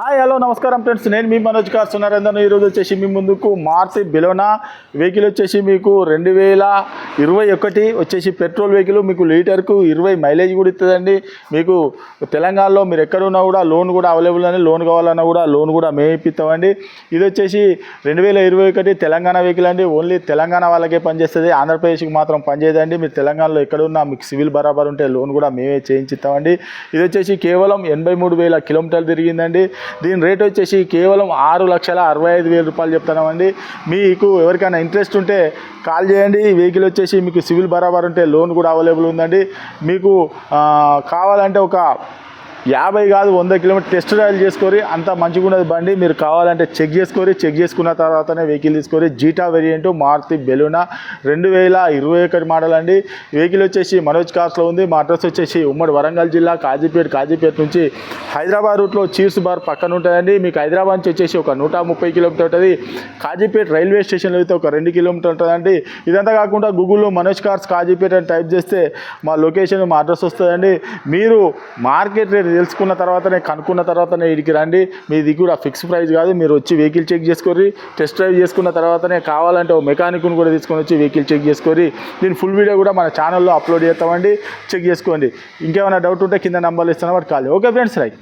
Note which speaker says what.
Speaker 1: Hi hello నమస్కారం friends. నేను మీ Manoj car సునారేందర్ ఈరోజు వచ్చేసి మీ ముందుకు మారుతి బిలోనా. వెహికల్ వచ్చేసి మీకు రెండు వేల ఇరవై ఒకటి వచ్చేసి పెట్రోల్ వెహికల్. మీకు లీటర్కు ఇరవై మైలేజ్ కూడా ఇస్తుందండి. మీకు తెలంగాణలో మీరు ఎక్కడున్నా కూడా లోన్ కూడా అవైలబుల్ అని లోన్ కావాలన్నా కూడా లోన్ కూడా మేము ఇప్పిస్తామండి. ఇది వచ్చేసి రెండు వేల ఇరవై ఒకటి తెలంగాణ వెహికల్ అండి. ఓన్లీ తెలంగాణ వాళ్ళకే పనిచేస్తుంది. ఆంధ్రప్రదేశ్కి మాత్రం పనిచేయదండి. మీరు తెలంగాణలో ఎక్కడున్నా మీకు సివిల్ బరాబర్ ఉంటే లోన్ కూడా మేమే చేయించిస్తామండి. ఇది వచ్చేసి కేవలం ఎనభై మూడు వేల కిలోమీటర్లు తిరిగిందండి. దీని రేట్ వచ్చేసి కేవలం ఆరు లక్షల అరవై ఐదు వేల రూపాయలు చెప్తున్నామండి మీకు ఎవరికైనా ఇంట్రెస్ట్ ఉంటే కాల్ చేయండి. ఈ వెహికల్ వచ్చేసి మీకు సివిల్ బరాబర్ ఉంటే లోన్ కూడా అవైలబుల్ ఉందండి. మీకు కావాలంటే ఒక యాభై కాదు వంద కిలోమీటర్ టెస్ట్ డ్రైవ్ చేసుకొని అంత మంచిగా ఉన్నది బండి. మీరు కావాలంటే చెక్ చేసుకొని చెక్ చేసుకున్న తర్వాతనే వెహికల్ తీసుకొని జీటా వేరియంట్ మారుతి బెలూనా రెండు వేల ఇరవై ఒకటి మోడల్ అండి వెహికల్ వచ్చేసి మనోజ్ కార్స్లో ఉంది. మా అడ్రస్ వచ్చేసి ఉమ్మడి వరంగల్ జిల్లా కాజీపేట కాజీపేట నుంచి హైదరాబాద్ రూట్లో చీర్స్ బార్ పక్కన ఉంటుందండి. మీకు హైదరాబాద్ నుంచి వచ్చేసి ఒక నూట ముప్పై కిలోమీటర్ ఉంటుంది. కాజీపేట రైల్వే స్టేషన్లో అయితే ఒక రెండు కిలోమీటర్ ఉంటుందండి. ఇదంతా కాకుండా గూగుల్లో మనోజ్ కార్స్ కాజీపేట అని టైప్ చేస్తే మా లొకేషన్ మా అడ్రస్ వస్తుందండి. మీరు మార్కెట్ రేట్ తెలుసుకున్న తర్వాతనే కనుక్కున్న తర్వాతనే ఇడికి రండి. మీది కూడా ఫిక్స్ ప్రైస్ కాదు. మీరు వచ్చి వెహికల్ చెక్ చేసుకోరి టెస్ట్ డ్రైవ్ చేసుకున్న తర్వాతనే కావాలంటే ఓ మెకానిక్ను కూడా తీసుకొని వచ్చి వెహికల్ చెక్ చేసుకోరి దీని ఫుల్ వీడియో కూడా మన ఛానల్లో అప్లోడ్ చేస్తామండి. చెక్ చేసుకోండి. ఇంకేమైనా డౌట్ ఉంటే కింద నెంబర్లు ఇస్తున్నా వాటి కాల్ ఓకే ఫ్రెండ్స్ రైట్.